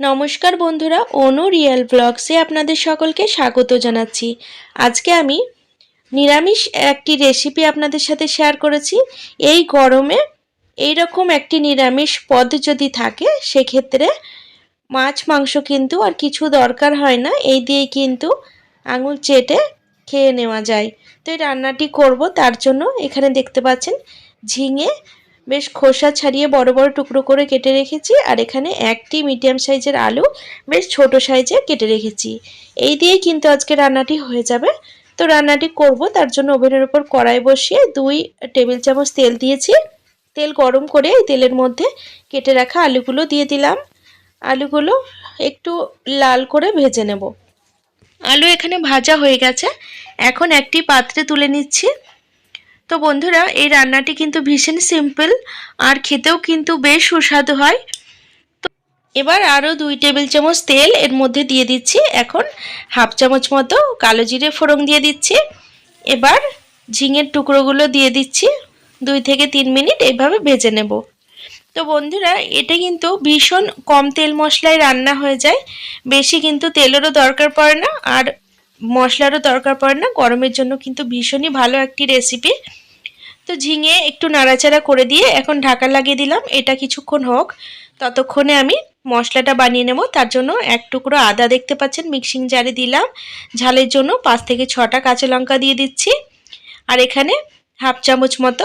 নমস্কার বন্ধুরা, অনু রিয়েল ব্লগসে আপনাদের সকলকে স্বাগত জানাচ্ছি। আজকে আমি নিরামিষ একটি রেসিপি আপনাদের সাথে শেয়ার করেছি। এই গরমে এই রকম একটি নিরামিষ পদ যদি থাকে, সেক্ষেত্রে মাছ, মাংস কিন্তু আর কিছু দরকার হয় না। এই দিয়ে কিন্তু আঙুল চেটে খেয়ে নেওয়া যায়। তো এই রান্নাটি করব, তার জন্য এখানে দেখতে পাচ্ছেন ঝিঙে বেশ খোসা ছাড়িয়ে বড় বড় টুকরো করে কেটে রেখেছি, আর এখানে একটি মিডিয়াম সাইজের আলু বেশ ছোট সাইজে কেটে রেখেছি। এই দিয়ে কিন্তু আজকে রান্নাটি হয়ে যাবে। তো রান্নাটি করব, তার জন্য ওভেনের উপর কড়াই বসিয়ে দুই টেবিল চামচ তেল দিয়েছি। তেল গরম করে এই তেলের মধ্যে কেটে রাখা আলুগুলো দিয়ে দিলাম। আলুগুলো একটু লাল করে ভেজে নেব। আলু এখানে ভাজা হয়ে গেছে। এখন একটি পাত্রে তুলে নিচ্ছি। তো বন্ধুরা, এই রান্নাটি কিন্তু ভীষণ সিম্পল আর খেতেও কিন্তু বেশ সুস্বাদু হয়। তো এবার আরও দুই টেবিল চামচ তেল, এর মধ্যে দিয়ে দিচ্ছি এখন হাফ চামচ মতো কালো জিরে ফোড়ন দিয়ে দিচ্ছি। এবার ঝিঙের টুকরোগুলো দিয়ে দিচ্ছি, দুই থেকে তিন মিনিট এইভাবে ভেজে নেব। তো বন্ধুরা, এটা কিন্তু ভীষণ কম তেল মশলায় রান্না হয়ে যায়, বেশি কিন্তু তেলেরও দরকার পড়ে না, আর মশলারও দরকার পড়ে না, গরমের জন্য কিন্তু ভীষণই ভালো একটি রেসিপি তো ঝিঙে একটু নাড়াচাড়া করে দিয়ে এখন ঢাকা লাগিয়ে দিলাম, এটা কিছুক্ষণ হোক, ততক্ষণে আমি মশলাটা বানিয়ে নেব। তার জন্য এক টুকরো আদা দেখতে পাচ্ছেন মিক্সিং জারে দিলাম। ঝালের জন্য পাঁচ থেকে ছটা কাঁচা লঙ্কা দিয়ে দিচ্ছি। আর এখানে হাফ চামচ মতো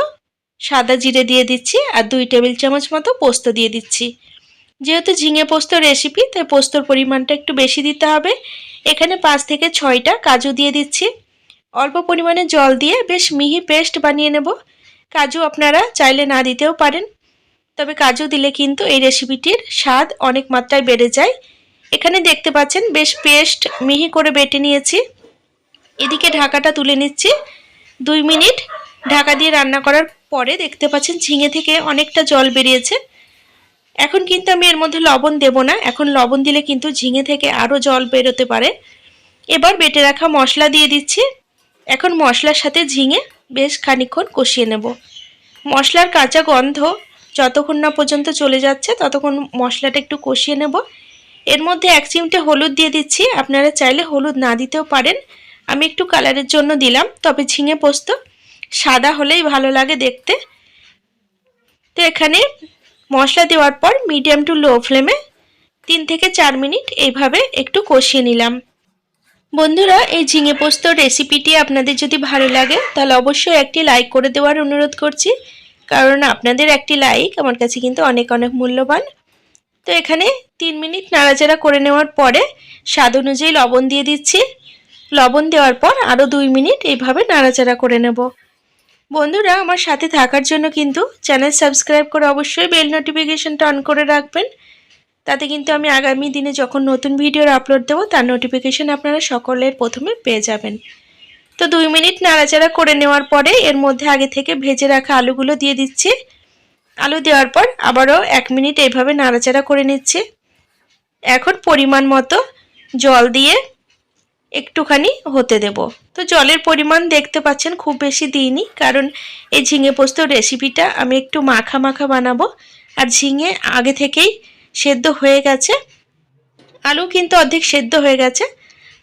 সাদা জিরে দিয়ে দিচ্ছি আর দুই টেবিল চামচ মতো পোস্ত দিয়ে দিচ্ছি। যেহেতু ঝিঙে পোস্ত রেসিপি তাই পোস্তর পরিমাণটা একটু বেশি দিতে হবে। এখানে পাঁচ থেকে ছয়টা কাজু দিয়ে দিচ্ছি। অল্প পরিমাণে জল দিয়ে বেশ মিহি পেস্ট বানিয়ে নেব। কাজু আপনারা চাইলে না দিতেও পারেন। তবে কাজু দিলে কিন্তু এই রেসিপিটির স্বাদ অনেক মাত্রায় বেড়ে যায়। এখানে দেখতে পাচ্ছেন বেশ পেস্ট মিহি করে বেটে নিয়েছি। এদিকে ঢাকাটা তুলে নিচ্ছি। দুই মিনিট ঢাকা দিয়ে রান্না করার পরে দেখতে পাচ্ছেন ঝিঙে থেকে অনেকটা জল বেরিয়েছে। এখন কিন্তু আমি এর মধ্যে লবণ দেব না। এখন লবণ দিলে কিন্তু ঝিঙে থেকে আরও জল বেরোতে পারে। এবার বেটে রাখা মশলা দিয়ে দিচ্ছি। এখন মশলার সাথে ঝিঙে বেশ খানিক্ষণ কষিয়ে নেব। মশলার কাঁচা গন্ধ যতক্ষণ না পর্যন্ত চলে যাচ্ছে, ততক্ষণ মশলাটা একটু কষিয়ে নেব। এর মধ্যে এক চিমটে হলুদ দিয়ে দিচ্ছি। আপনারা চাইলে হলুদ না দিতেও পারেন। আমি একটু কালারের জন্য দিলাম, তবে ঝিঙে পোস্ত সাদা হলেই ভালো লাগে দেখতে। তো এখানে মশলা দেওয়ার পর মিডিয়াম টু লো ফ্লেমে তিন থেকে চার মিনিট এইভাবে একটু কষিয়ে নিলাম। বন্ধুরা, এই ঝিঙে পোস্ত রেসিপিটি আপনাদের যদি ভালো লাগে, তাহলে অবশ্যই একটি লাইক করে দেওয়ার অনুরোধ করছি। কারণ আপনাদের একটি লাইক আমার কাছে কিন্তু অনেক অনেক মূল্যবান। তো এখানে তিন মিনিট নাড়াচাড়া করে নেওয়ার পরে স্বাদ অনুযায়ী লবণ দিয়ে দিচ্ছি। লবণ দেওয়ার পর আরও দুই মিনিট এইভাবে নাড়াচাড়া করে নেব। বন্ধুরা, আমার সাথে থাকার জন্য কিন্তু চ্যানেল সাবস্ক্রাইব করে অবশ্যই বেল নোটিফিকেশনটা অন করে রাখবেন। তাতে কিন্তু আমি আগামী দিনে যখন নতুন ভিডিওর আপলোড দেবো, তার নোটিফিকেশান আপনারা সকলের প্রথমে পেয়ে যাবেন। তো দুই মিনিট নাড়াচাড়া করে নেওয়ার পরে এর মধ্যে আগে থেকে ভেজে রাখা আলুগুলো দিয়ে দিচ্ছি। আলু দেওয়ার পর আবারও এক মিনিট এইভাবে নাড়াচাড়া করে নিচ্ছি। এখন পরিমাণ মতো জল দিয়ে একটুখানি হতে দেব। তো জলের পরিমাণ দেখতে পাচ্ছেন খুব বেশি দিইনি, কারণ এই ঝিঙে পোস্ত রেসিপিটা আমি একটু মাখা মাখা বানাবো। আর ঝিঙে আগে থেকেই সেদ্ধ হয়ে গেছে। আলু কিন্তু অর্ধেক সেদ্ধ হয়ে গেছে,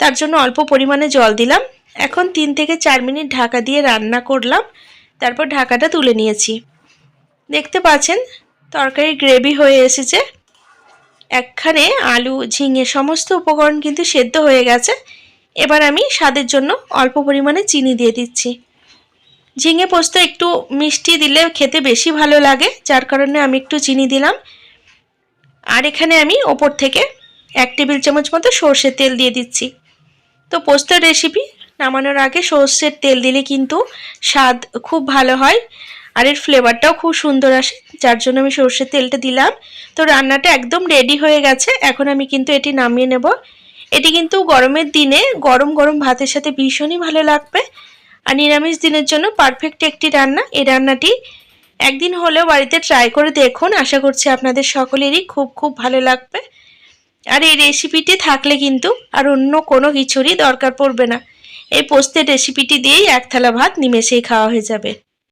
তার জন্য অল্প পরিমাণে জল দিলাম। এখন তিন থেকে চার মিনিট ঢাকা দিয়ে রান্না করলাম, তারপর ঢাকাটা তুলে নিয়েছি। দেখতে পাচ্ছেন, তরকারি গ্রেভি হয়ে এসেছে। একখানে আলু, ঝিঙে সমস্ত উপকরণ কিন্তু সেদ্ধ হয়ে গেছে। এবার আমি স্বাদের জন্য অল্প পরিমাণে চিনি দিয়ে দিচ্ছি। ঝিঙে পোস্ত একটু মিষ্টি দিলে খেতে বেশি ভালো লাগে, যার কারণে আমি একটু চিনি দিলাম। আর এখানে আমি ওপর থেকে এক টেবিল চামচ মতো সর্ষের তেল দিয়ে দিচ্ছি। তো পোস্তর রেসিপি নামানোর আগে সর্ষের তেল দিলে কিন্তু স্বাদ খুব ভালো হয় আর এর ফ্লেভারটাও খুব সুন্দর আসে, যার জন্য আমি সর্ষের তেলটা দিলাম। তো রান্নাটা একদম রেডি হয়ে গেছে, এখন আমি কিন্তু এটি নামিয়ে নেব। এটি কিন্তু গরমের দিনে গরম গরম ভাতের সাথে ভীষণই ভালো লাগবে। আর নিরামিষ দিনের জন্য পারফেক্ট একটি রান্না। এই রান্নাটি একদিন হলেও বাড়িতে ট্রাই করে দেখুন। আশা করছি আপনাদের সকলেরই খুব খুব ভালো লাগবে। আর এই রেসিপিটি থাকলে কিন্তু আর অন্য কোনো কিছুরই দরকার পড়বে না। এই পোস্তের রেসিপিটি দিয়েই এক থালা ভাত নিমেষেই খাওয়া হয়ে যাবে।